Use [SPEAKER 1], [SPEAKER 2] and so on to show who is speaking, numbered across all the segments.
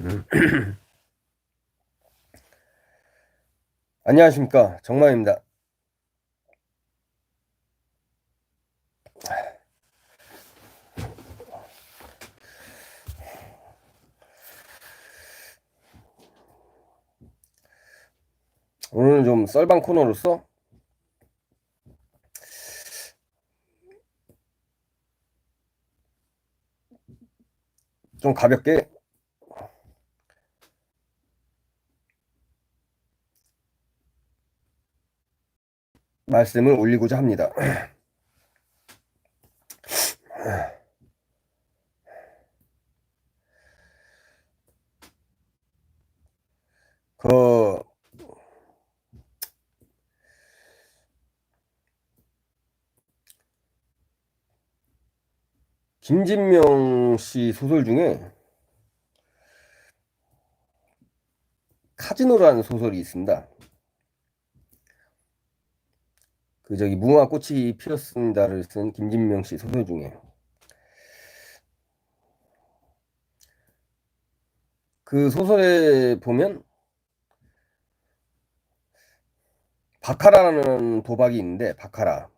[SPEAKER 1] 음. 안녕하십니까 정마입니다. 오늘은 좀 썰방 코너로서 좀 가볍게 말씀을 올리고자 합니다. 그 김진명 씨 소설 중에 카지노라는 소설이 있습니다. 그 저기 무궁화 꽃이 피었습니다를 쓴 김진명 씨 소설 중에. 그 소설에 보면 바카라라는 도박이 있는데 바카라.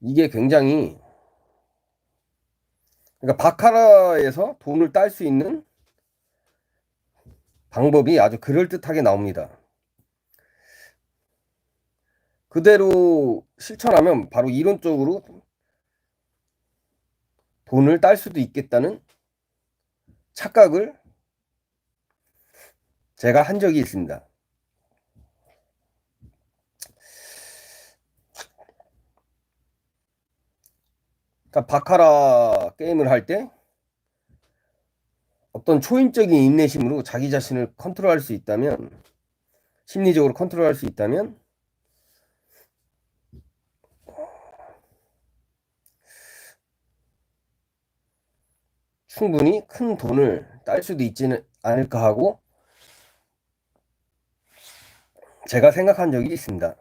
[SPEAKER 1] 이게 굉장히 그러니까 바카라에서 돈을 딸 수 있는 방법이 아주 그럴듯하게 나옵니다. 그대로 실천하면 바로 이론적으로 돈을 딸 수도 있겠다는 착각을 제가 한 적이 있습니다. 바카라 게임을 할 때 어떤 초인적인 인내심으로 자기 자신을 컨트롤할 수 있다면 심리적으로 컨트롤할 수 있다면 충분히 큰 돈을 딸 수도 있지는 않을까 하고 제가 생각한 적이 있습니다.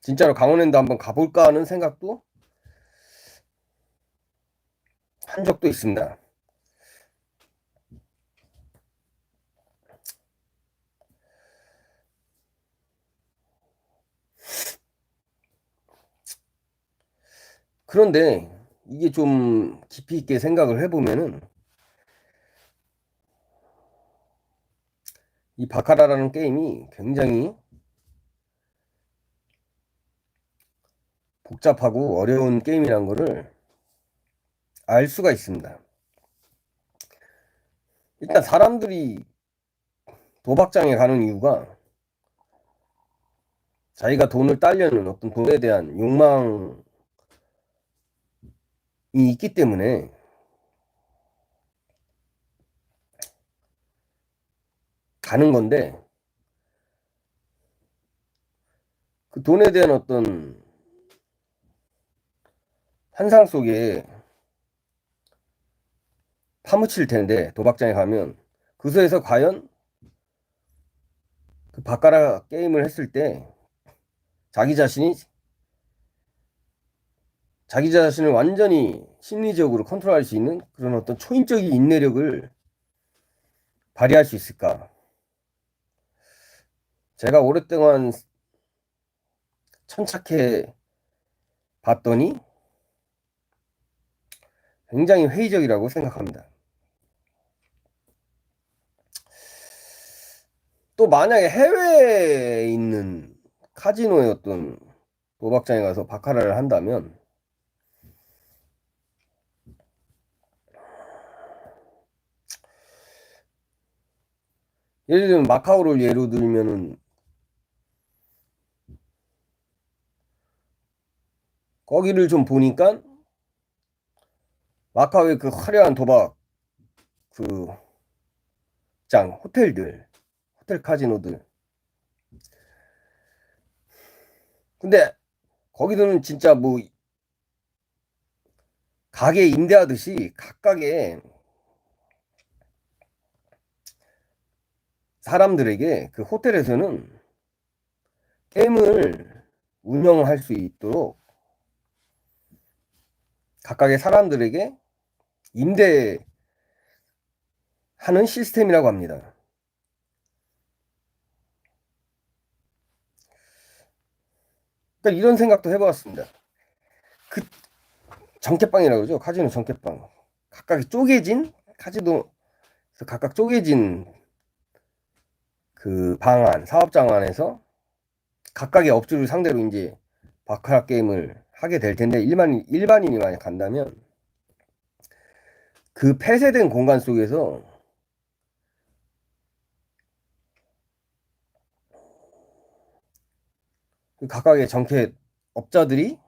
[SPEAKER 1] 진짜로 강원랜드 한번 가볼까 하는 생각도 한 적도 있습니다. 그런데 이게 좀 깊이 있게 생각을 해보면은 이 바카라라는 게임이 굉장히 복잡하고 어려운 게임이란 거를 알 수가 있습니다. 일단 사람들이 도박장에 가는 이유가 자기가 돈을 따려는 어떤 돈에 대한 욕망이 있기 때문에 가는 건데 그 돈에 대한 어떤 환상 속에 파묻힐 텐데 도박장에 가면 그소에서 과연 그 바카라 게임을 했을 때 자기 자신이 자기 자신을 완전히 심리적으로 컨트롤할 수 있는 그런 어떤 초인적인 인내력을 발휘할 수 있을까? 제가 오랫동안 천착해 봤더니 굉장히 회의적이라고 생각합니다. 또 만약에 해외에 있는 카지노의 어떤 도박장에 가서 바카라를 한다면 예를 들면 마카오를 예로 들면은 거기를 좀 보니까 마카오의 그 화려한 도박 그 장 호텔들 호텔 카지노들 근데 거기서는 진짜 뭐 가게 임대하듯이 각각의 사람들에게 그 호텔에서는 게임을 운영할 수 있도록 각각의 사람들에게 임대하는 시스템이라고 합니다. 그러니까 이런 생각도 해보았습니다. 그 정켓방이라고 그러죠. 카지노 정켓방. 각각 쪼개진 카지노 각각 쪼개진 그 방안, 사업장 안에서 각각의 업주를 상대로 이제 바카라 게임을 하게 될 텐데 일반 일반인이 만약 간다면 그 폐쇄된 공간 속에서 각각의 정켓 업자들이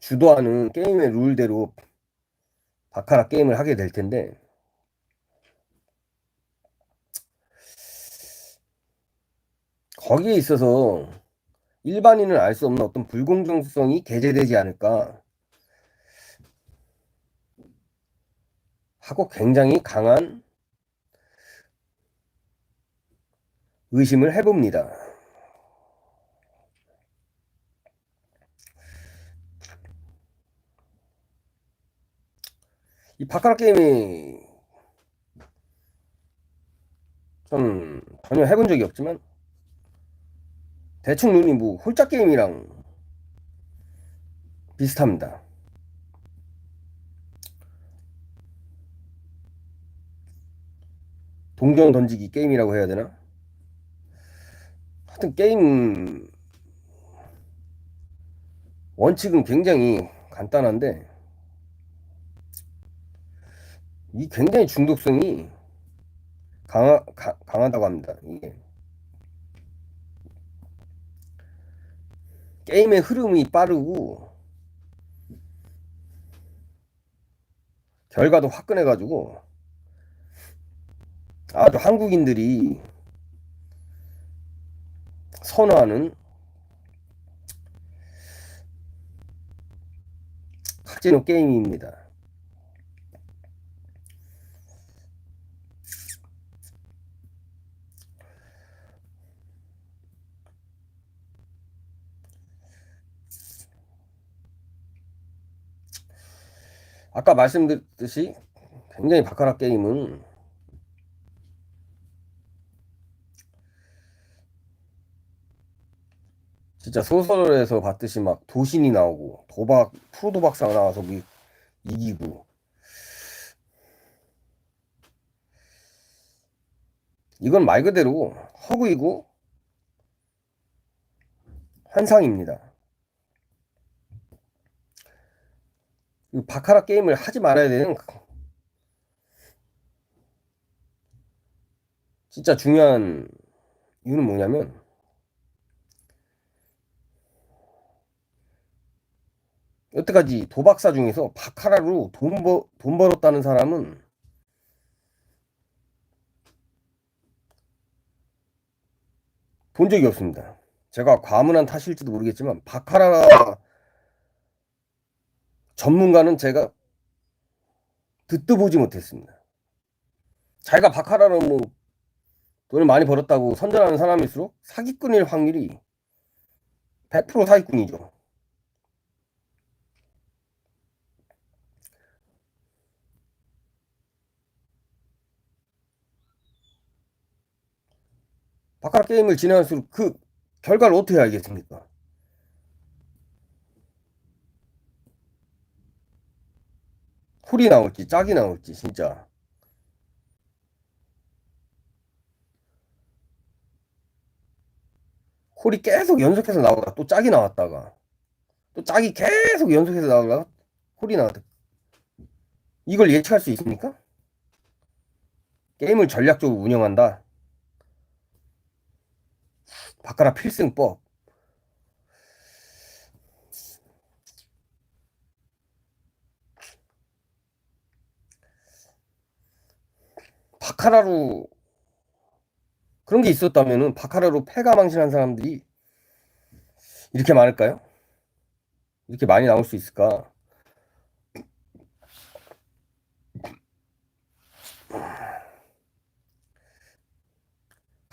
[SPEAKER 1] 주도하는 게임의 룰대로 바카라 게임을 하게 될 텐데 거기에 있어서 일반인은 알 수 없는 어떤 불공정성이 게재되지 않을까 하고 굉장히 강한 의심을 해봅니다. 이 바카라 게임이 좀 전혀 해본 적이 없지만 대충 눈이 뭐 홀짝 게임이랑 비슷합니다. 동전 던지기 게임이라고 해야 되나? 하여튼 게임 원칙은 굉장히 간단한데 이 굉장히 중독성이 강하, 가, 강하다고 합니다. 이게 게임의 흐름이 빠르고 결과도 화끈해가지고 아주 한국인들이 선호하는 카지노 게임입니다. 아까 말씀드렸듯이 굉장히 바카라 게임은 진짜 소설에서 봤듯이 막 도신이 나오고 도박 프로 도박사가 나와서 뭐 이기고 이건 말 그대로 허구이고 환상입니다. 이 바카라 게임을 하지 말아야 되는 진짜 중요한 이유는 뭐냐면 여태까지 도박사 중에서 바카라로 돈, 버, 돈 벌었다는 사람은 본 적이 없습니다. 제가 과문한 탓일지도 모르겠지만 바카라 전문가는 제가 듣도 보지 못했습니다. 자기가 바카라로 뭐 돈을 많이 벌었다고 선전하는 사람일수록 사기꾼일 확률이 100% 사기꾼이죠. 바카라 게임을 진행할수록 그 결과를 어떻게 알겠습니까? 홀이 나올지 짝이 나올지 진짜 홀이 계속 연속해서 나오다가 또 짝이 나왔다가 또 짝이 계속 연속해서 나오다가 홀이 나왔다 이걸 예측할 수 있습니까? 게임을 전략적으로 운영한다 바카라 필승법 바카라로 그런 게 있었다면은 바카라로 패가 망신한 사람들이 이렇게 많을까요? 이렇게 많이 나올 수 있을까?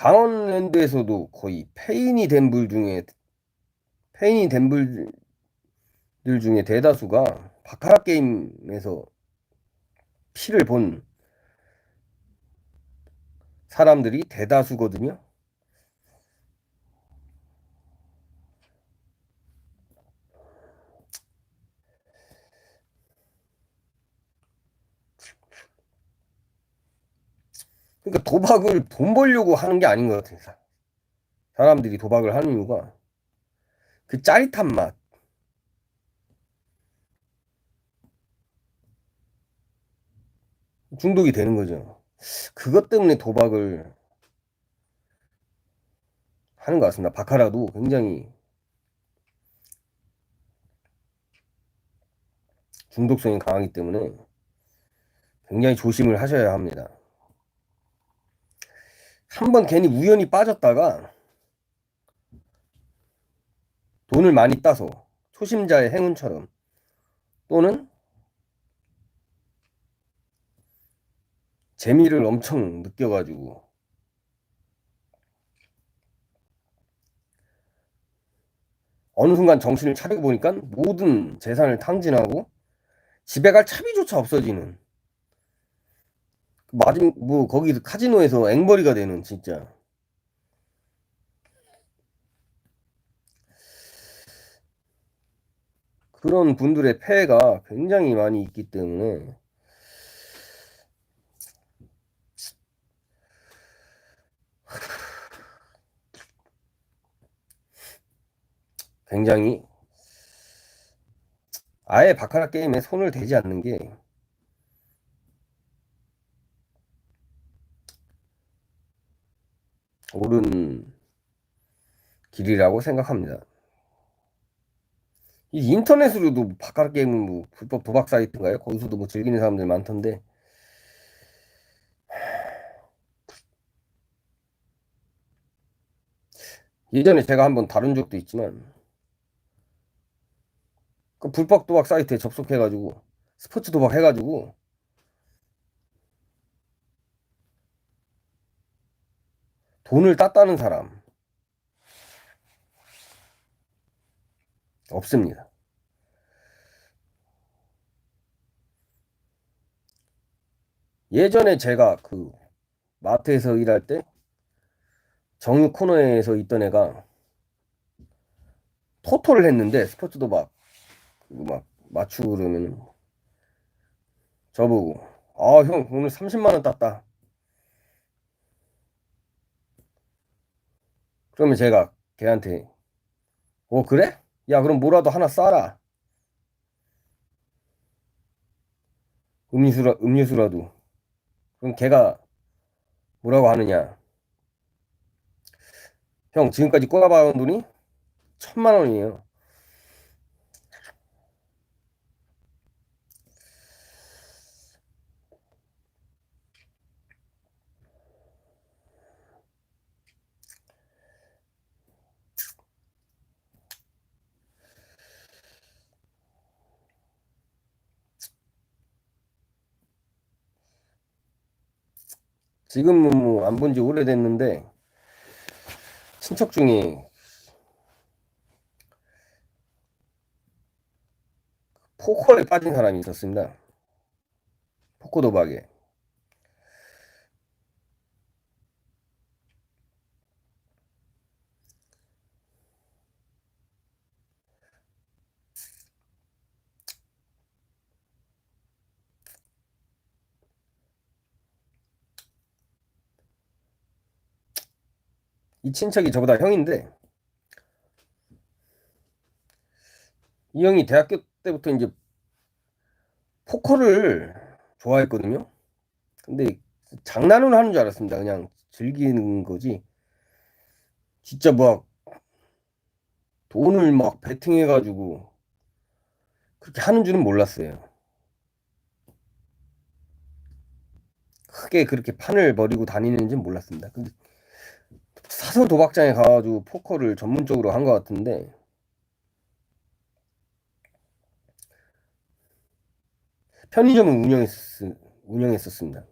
[SPEAKER 1] 강원랜드에서도 거의 페인이 된 불 중에 페인이 된불 중에 대다수가 바카라 게임에서 피를 본 사람들이 대다수거든요. 그러니까 도박을 돈 벌려고 하는 게 아닌 것 같아요. 사람들이 도박을 하는 이유가 그 짜릿한 맛. 중독이 되는 거죠. 그것 때문에 도박을 하는 것 같습니다. 바카라도 굉장히 중독성이 강하기 때문에 굉장히 조심을 하셔야 합니다. 한 번 괜히 우연히 빠졌다가 돈을 많이 따서 초심자의 행운처럼 또는 재미를 엄청 느껴가지고 어느 순간 정신을 차리고 보니까 모든 재산을 탕진하고 집에 갈 차비조차 없어지는 마지막 뭐 거기 카지노에서 앵벌이가 되는 진짜. 그런 분들의 폐해가 굉장히 많이 있기 때문에. 굉장히 아예 바카라 게임에 손을 대지 않는 게 옳은 길이라고 생각합니다. 이 인터넷으로도 바카라 게임은 뭐 불법 도박 사이트인가요? 거기서도 뭐 즐기는 사람들 많던데 예전에 제가 한번 다룬 적도 있지만 그 불법 도박 사이트에 접속해가지고 스포츠 도박 해가지고 돈을 땄다는 사람 없습니다. 예전에 제가 그 마트에서 일할 때 정육 코너에서 있던 애가 토토를 했는데 스포츠도 막, 막 맞추고 그러면 저보고 아 형 오늘 30만원 땄다 그러면 제가 걔한테 어 그래? 야 그럼 뭐라도 하나 싸라. 음료수라, 음료수라도. 그럼 걔가 뭐라고 하느냐. 형 지금까지 꼬아봐온 돈이 천만 원이에요 지금은 뭐 안 본 지 오래됐는데 친척 중에 포커에 빠진 사람이 있었습니다. 포커 도박에. 이 친척이 저보다 형인데 이 형이 대학교 때부터 이제 포커를 좋아했거든요. 근데 장난으로 하는 줄 알았습니다. 그냥 즐기는 거지. 진짜 막 돈을 막 베팅해가지고 그렇게 하는 줄은 몰랐어요. 크게 그렇게 판을 벌이고 다니는지는 몰랐습니다. 근데 사선 도박장에 가가지고 포커를 전문적으로 한 것 같은데 편의점은 운영했었, 운영했었습니다.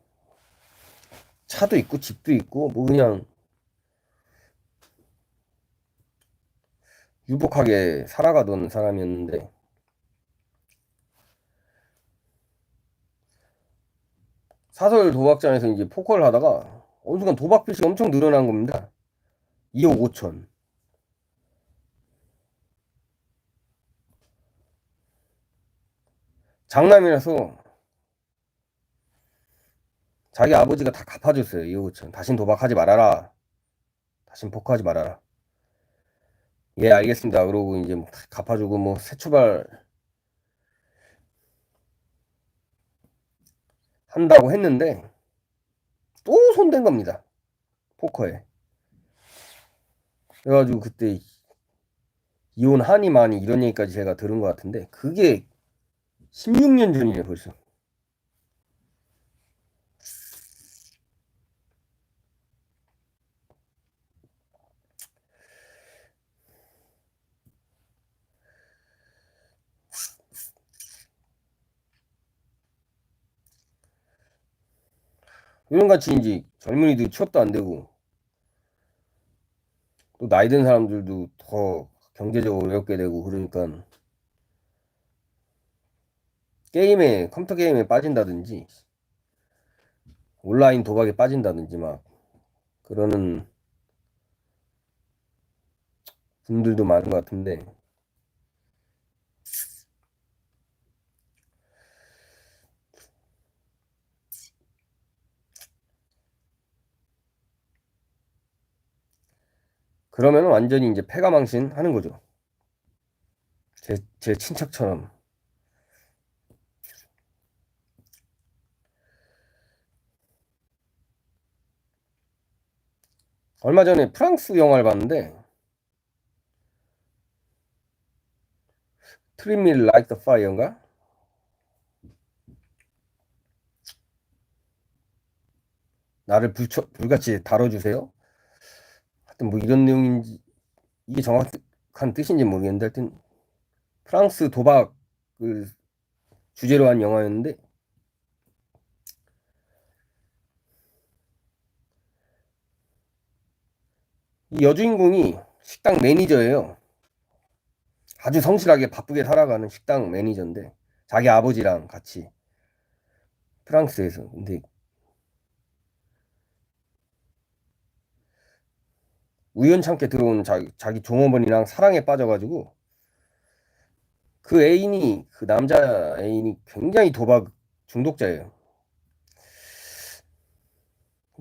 [SPEAKER 1] 차도 있고 집도 있고 뭐 그냥 유복하게 살아가던 사람이었는데 사설 도박장에서 이제 포커를 하다가 어느 순간 도박 빚이 엄청 늘어난 겁니다. 2억 5천. 장남이라서 자기 아버지가 다 갚아줬어요. 2억 5천. 다신 도박하지 말아라. 다신 포커하지 말아라. 예, 알겠습니다. 그러고 이제 뭐 갚아주고 뭐 새 출발 한다고 했는데 또 손댄 겁니다. 포커에. 그래가지고 그때 이혼 한이 많이 이런 얘기까지 제가 들은 것 같은데 그게 16년 전이에요 벌써. 이런 같이 이제 젊은이들 취업도 안 되고 또 나이 든 사람들도 더 경제적으로 어렵게 되고 그러니까 게임에 컴퓨터 게임에 빠진다든지 온라인 도박에 빠진다든지 막 그러는 분들도 많은 것 같은데 그러면 완전히 이제 패가망신 하는 거죠. 제, 제 친척처럼. 얼마 전에 프랑스 영화를 봤는데 Me Like the Fire인가? 나를 불처, 불같이 다뤄주세요. 하여튼 뭐 이런 내용인지 이게 정확한 뜻인지 모르겠는데 하여튼 프랑스 도박을 주제로 한 영화였는데 이 여주인공이 식당 매니저예요. 아주 성실하게 바쁘게 살아가는 식당 매니저인데 자기 아버지랑 같이 프랑스에서 근데 우연찮게 들어온 자기, 자기 종업원이랑 사랑에 빠져가지고 그 애인이 그 남자 애인이 굉장히 도박 중독자예요.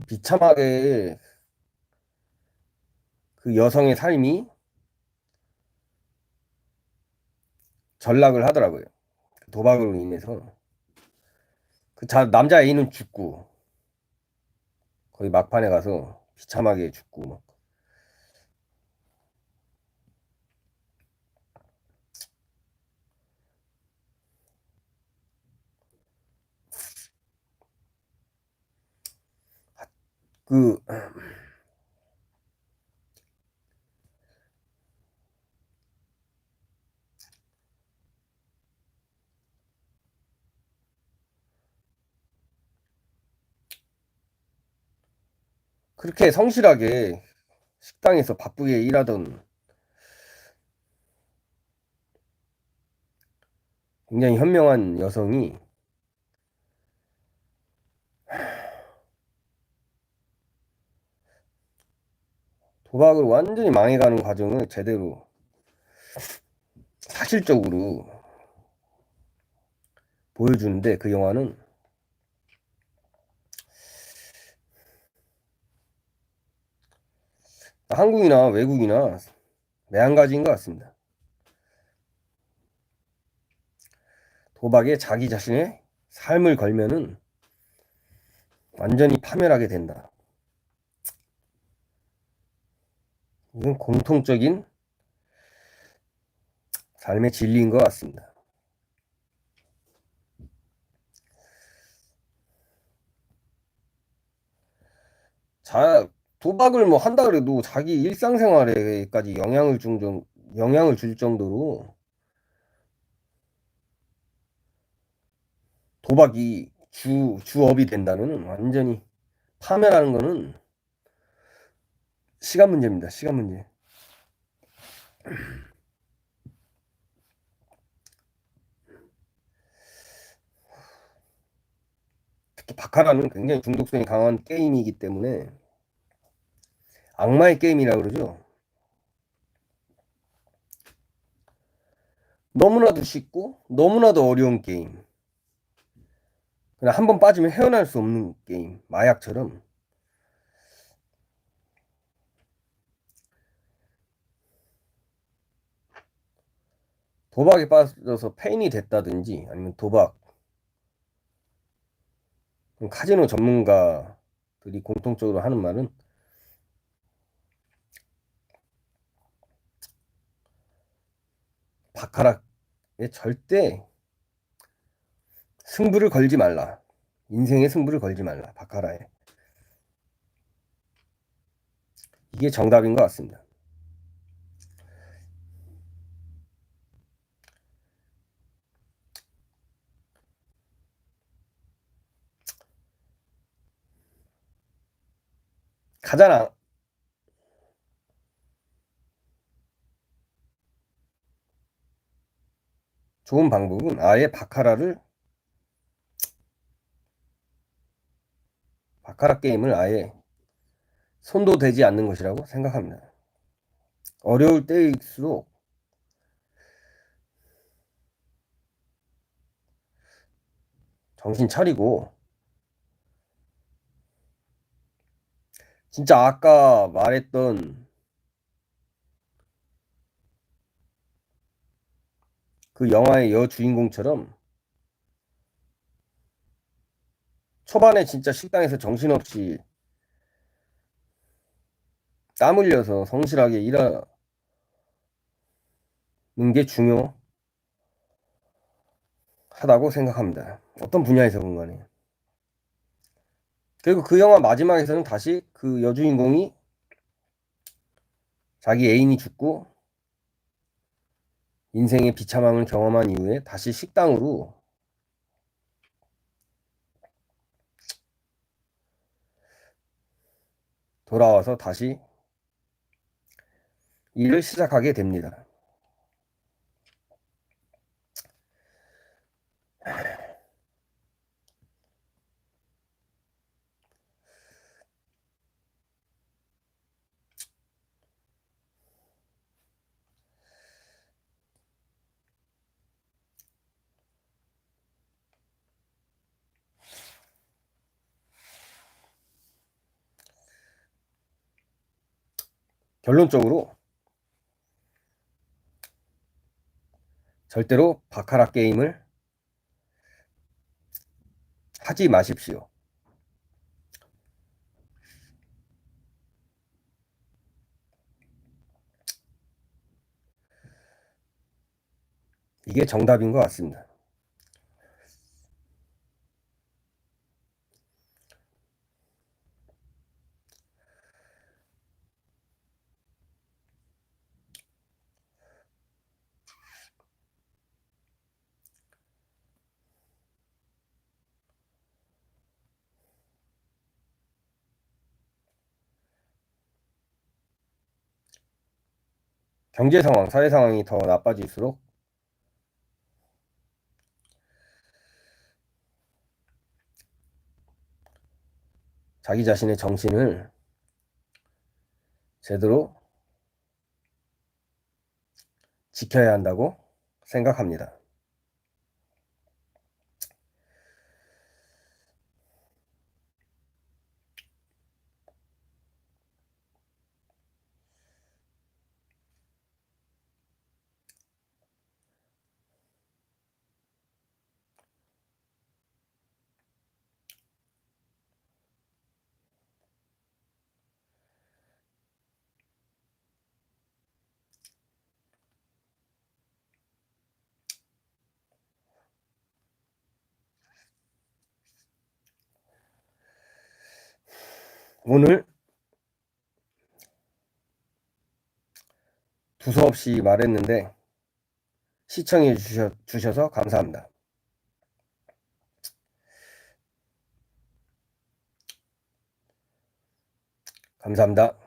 [SPEAKER 1] 비참하게 그 여성의 삶이 전락을 하더라고요. 도박으로 인해서 그 자, 남자 애인은 죽고 거의 막판에 가서 비참하게 죽고 막 그 그렇게 성실하게 식당에서 바쁘게 일하던 굉장히 현명한 여성이 도박을 완전히 망해가는 과정을 제대로 사실적으로 보여주는데 그 영화는 한국이나 외국이나 매한가지인 것 같습니다. 도박에 자기 자신의 삶을 걸면은 완전히 파멸하게 된다. 이건 공통적인 삶의 진리인 것 같습니다. 자, 도박을 뭐 한다 그래도 자기 일상생활에까지 영향을 준 정, 영향을 줄 정도로 도박이 주, 주업이 된다는 완전히 파멸하는 거는 시간 문제입니다. 시간 문제. 특히 바카라는 굉장히 중독성이 강한 게임이기 때문에 악마의 게임이라 그러죠. 너무나도 쉽고 너무나도 어려운 게임. 그냥 한 번 빠지면 헤어날 수 없는 게임. 마약처럼. 도박에 빠져서 페인이 됐다든지 아니면 도박 카지노 전문가들이 공통적으로 하는 말은 바카락에 절대 승부를 걸지 말라. 인생의 승부를 걸지 말라. 바카라에. 이게 정답인 것 같습니다. 안- 좋은 방법은 아예 바카라를 바카라 게임을 아예 손도 대지 않는 것이라고 생각합니다. 어려울 때일수록 정신 차리고 진짜 아까 말했던 그 영화의 여주인공처럼 초반에 진짜 식당에서 정신없이 땀 흘려서 성실하게 일하는 게 중요하다고 생각합니다. 어떤 분야에서건 간에. 그리고 그 영화 마지막에서는 다시 그 여주인공이 자기 애인이 죽고 인생의 비참함을 경험한 이후에 다시 식당으로 돌아와서 다시 일을 시작하게 됩니다. 결론적으로 절대로 바카라 게임을 하지 마십시오. 이게 정답인 것 같습니다. 경제 상황, 사회 상황이 더 나빠질수록 자기 자신의 정신을 제대로 지켜야 한다고 생각합니다. 오늘 두서없이 말했는데 시청해 주셔, 주셔서 감사합니다. 감사합니다.